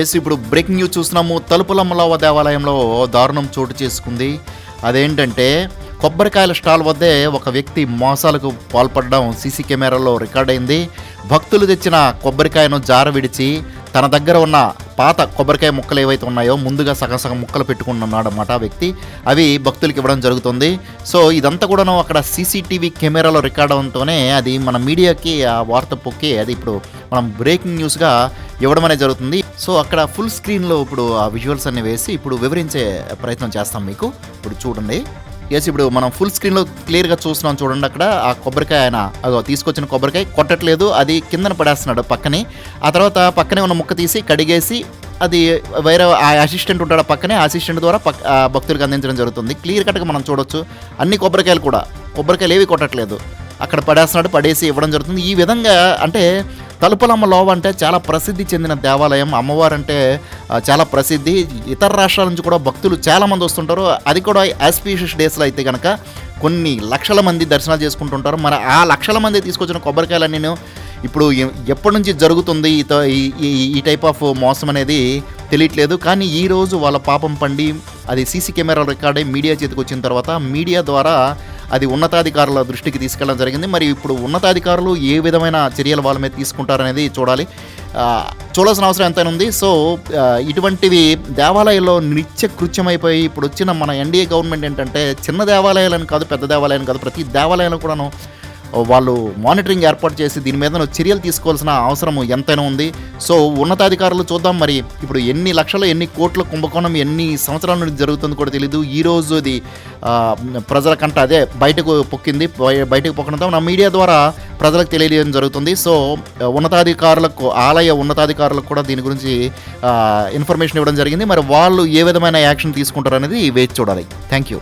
Yes ఇప్పుడు breaking news చూస్తున్నాము. తలుపులమ్మలవ దేవాలయంలో దారుణం చోటు చేసుకుంది. అదేంటంటే కొబ్బరికాయల స్టాల్ వద్దే ఒక వ్యక్తి మోసాలకు పాల్పడడం సీసీ కెమెరాలో రికార్డ్ అయింది. భక్తులు తెచ్చిన కొబ్బరికాయను జార విడిచి తన దగ్గర ఉన్న పాత కొబ్బరికాయ ముక్కలు ఏవైతే ఉన్నాయో ముందుగా సగం సగం ముక్కలు పెట్టుకున్నాడు అన్నమాట ఆ వ్యక్తి. అవి భక్తులకు ఇవ్వడం జరుగుతుంది. సో ఇదంతా కూడాను అక్కడ సీసీటీవీ కెమెరాలో రికార్డ్ అవడంతోనే అది మన మీడియాకి ఆ వార్త పొక్కి అది ఇప్పుడు మనం బ్రేకింగ్ న్యూస్గా ఇవ్వడం అనేది జరుగుతుంది. సో అక్కడ ఫుల్ స్క్రీన్లో ఇప్పుడు ఆ విజువల్స్ అన్ని వేసి ఇప్పుడు వివరించే ప్రయత్నం చేస్తాం మీకు. ఇప్పుడు చూడండి. ఎస్ ఇప్పుడు మనం ఫుల్ స్క్రీన్లో క్లియర్గా చూస్తున్నాం చూడండి అక్కడ. ఆ కొబ్బరికాయ ఆయన అదో తీసుకొచ్చిన కొబ్బరికాయ కొట్టట్లేదు. అది కిందన పడేస్తున్నాడు పక్కనే. ఆ తర్వాత పక్కనే ఉన్న ముక్క తీసి కడిగేసి అది వేరే ఆ అసిస్టెంట్ ఉంటాడు పక్కనే అసిస్టెంట్ ద్వారా పక్క ఆ భక్తులకు అందించడం జరుగుతుంది. క్లియర్ కట్గా మనం చూడొచ్చు. అన్ని కొబ్బరికాయలు కూడా. కొబ్బరికాయలు ఏవి కొట్టట్లేదు. అక్కడ పడేస్తున్నాడు పడేసి ఇవ్వడం జరుగుతుంది. ఈ విధంగా అంటే తలుపులమ్మ లోవ అంటే చాలా ప్రసిద్ధి చెందిన దేవాలయం. అమ్మవారు అంటే చాలా ప్రసిద్ధి. ఇతర రాష్ట్రాల నుంచి కూడా భక్తులు చాలామంది వస్తుంటారు. అది కూడా ఆస్పీషియస్ డేస్లో అయితే కనుక కొన్ని లక్షల మంది దర్శనాలు చేసుకుంటుంటారు. మరి ఆ లక్షల మంది తీసుకొచ్చిన కొబ్బరికాయలన్నీ ఇప్పుడు ఎప్పటి నుంచి జరుగుతుంది? ఈ త- ఈ- ఈ- టైప్ ఆఫ్ మోసం అనేది తెలియట్లేదు. కానీ ఈరోజు వాళ్ళ పాపం పండి అది సీసీ కెమెరా రికార్డే మీడియా చేతికి వచ్చిన తర్వాత మీడియా ద్వారా అది ఉన్నతాధికారుల దృష్టికి తీసుకెళ్ళడం జరిగింది. మరి ఇప్పుడు ఉన్నతాధికారులు ఏ విధమైన చర్యలు వాళ్ళ మీద తీసుకుంటారనేది చూడాలి. చూడాల్సిన అవసరం ఎంతైనా ఉంది. సో ఇటువంటివి దేవాలయాల్లో నిత్య కృత్యమైపోయి ఇప్పుడు వచ్చిన మన ఎన్డీఏ గవర్నమెంట్ ఏంటంటే చిన్న దేవాలయాలను కాదు పెద్ద దేవాలయాలను కాదు ప్రతి దేవాలయంలో కూడాను వాళ్ళు మానిటరింగ్ ఏర్పాటు చేసి దీని మీద చర్యలు తీసుకోవాల్సిన అవసరం ఎంతైనా ఉంది. సో ఉన్నతాధికారులు చూద్దాం మరి. ఇప్పుడు ఎన్ని లక్షలు ఎన్ని కోట్ల కుంభకోణం ఎన్ని సంవత్సరాల నుండి జరుగుతుందో కూడా తెలియదు ఈ రోజు ఇది ప్రజలకంట అదే బయటకు పొక్కింది. బయటకు పొక్కడంతో నా మీడియా ద్వారా ప్రజలకు తెలియజేయడం జరుగుతుంది. సో ఉన్నతాధికారులకు ఆలయ ఉన్నతాధికారులకు కూడా దీని గురించి ఇన్ఫర్మేషన్ ఇవ్వడం జరిగింది. మరి వాళ్ళు ఏ విధమైన యాక్షన్ తీసుకుంటారు అనేది వేచి చూడాలి. Thank you